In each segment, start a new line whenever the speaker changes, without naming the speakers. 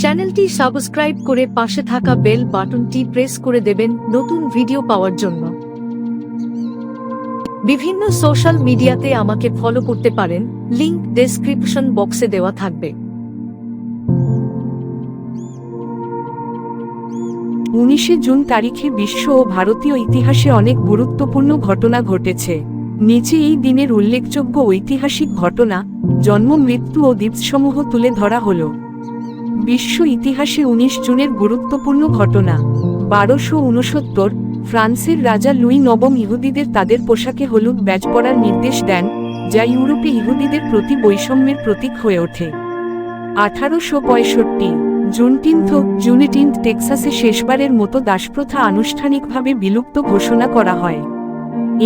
চ্যানেলটি সাবস্ক্রাইব করে পাশে থাকা বেল বাটনটি প্রেস করে দেবেন নতুন ভিডিও পাওয়ার জন্য। বিভিন্ন সোশ্যাল মিডিয়াতে আমাকে ফলো করতে পারেন, লিংক ডেসক্রিপশন বক্সে দেওয়া থাকবে।
উনিশে জুন তারিখে বিশ্ব ও ভারতীয় ইতিহাসে অনেক গুরুত্বপূর্ণ ঘটনা ঘটেছে। নিচে এই দিনের উল্লেখযোগ্য ঐতিহাসিক ঘটনা, জন্ম, মৃত্যু ও দ্বীপসমূহ তুলে ধরা হল। বিশ্ব ইতিহাসে উনিশ জুনের গুরুত্বপূর্ণ ঘটনা। বারোশো উনসত্তর ফ্রান্সের রাজা লুই নবম ইহুদিদের তাদের পোশাকে হলুদ ব্যাজ পরার নির্দেশ দেন, যা ইউরোপে ইহুদিদের প্রতি বৈষম্যের প্রতীক হয়ে ওঠে। আঠারোশো পঁয়ষট্টি জুনটিন্থ জুনেটিন্থ টেক্সাসে শেষবারের মতো দাসপ্রথা আনুষ্ঠানিকভাবে বিলুপ্ত ঘোষণা করা হয়।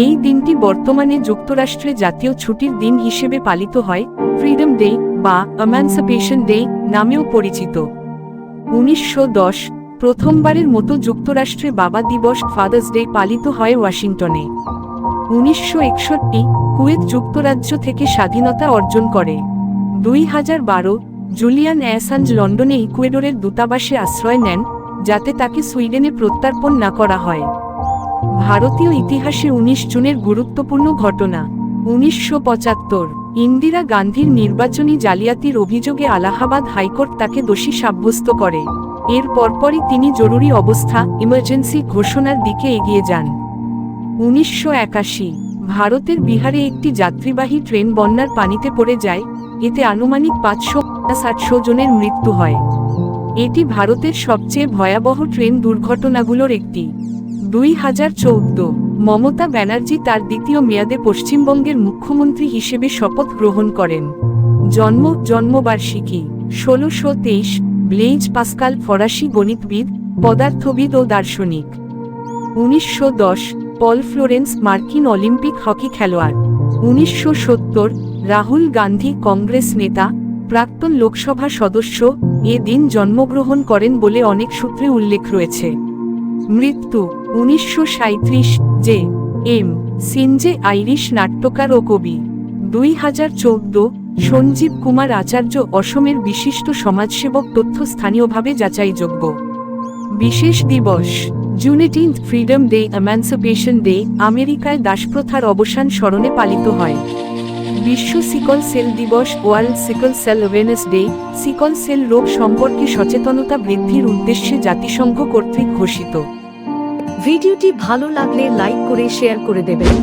এই দিনটি বর্তমানে যুক্তরাষ্ট্রে জাতীয় ছুটির দিন হিসেবে পালিত হয় ফ্রিডম ডে বা অ্যামানসিপেশন ডে নামেও পরিচিত। উনিশশো দশ, প্রথমবারের মতো যুক্তরাষ্ট্রে বাবা দিবস ফাদার্স ডে পালিত হয় ওয়াশিংটনে। উনিশশো একষট্টি, কুয়েত যুক্তরাজ্য থেকে স্বাধীনতা অর্জন করে। দুই হাজার বারো জুলিয়ান অ্যাসাঞ্জ লন্ডনে ইকুয়েডরের দূতাবাসে আশ্রয় নেন, যাতে তাকে সুইডেনে প্রত্যার্পণ না করা হয়। ভারতীয় ইতিহাসে উনিশ জুনের গুরুত্বপূর্ণ ঘটনা। উনিশশো পঁচাত্তর, ইন্দিরা গান্ধীর নির্বাচনী জালিয়াতির অভিযোগে আলাহাবাদ হাইকোর্ট তাকে দোষী সাব্যস্ত করে। এর পরপরই তিনি জরুরি অবস্থা, ইমার্জেন্সি ঘোষণার দিকে এগিয়ে যান। উনিশশো একাশি, ভারতের বিহারে একটি যাত্রীবাহী ট্রেন বন্যার পানিতে পড়ে যায়, এতে আনুমানিক পাঁচশো ষাটশো জনের মৃত্যু হয়। এটি ভারতের সবচেয়ে ভয়াবহ ট্রেন দুর্ঘটনাগুলোর একটি। দুই হাজার চৌদ্দ, মমতা ব্যানার্জি তার দ্বিতীয় মেয়াদে পশ্চিমবঙ্গের মুখ্যমন্ত্রী হিসেবে শপথ গ্রহণ করেন। জন্ম, জন্মবার্ষিকী, ষোলোশো তেইশ, ব্লেইজ পাস্কাল ফরাসি গণিতবিদ, পদার্থবিদ ও দার্শনিক। উনিশশো দশ, পল ফ্লোরেন্স মার্কিন অলিম্পিক হকি খেলোয়াড়। উনিশশো সত্তর, রাহুল গান্ধী কংগ্রেস নেতা, প্রাক্তন লোকসভা সদস্য, এ দিন জন্মগ্রহণ করেন বলে অনেক সূত্রে উল্লেখ রয়েছে। মৃত্যু উনিশশো যে এম সিনজে আইরিশ নাট্যকার ও কবি। দুই হাজার চৌদ্দ সঞ্জীব কুমার আচার্য অসমের বিশিষ্ট সমাজসেবক তথ্য স্থানীয়ভাবে যাচাইযোগ্য। বিশেষ দিবস, Juneteenth freedom day, emancipation day, আমেরিকায় দাসপ্রথার অবসান স্মরণে পালিত হয়। বিশ্ব সিকল সেল দিবস, world sickle cell awareness day, sickle cell রোগ সম্পর্কে সচেতনতা বৃদ্ধির উদ্দেশ্যে জাতিসংঘ কর্তৃক ঘোষিত।
ভিডিওটি ভালো লাগলে লাইক করে শেয়ার করে দেবেন।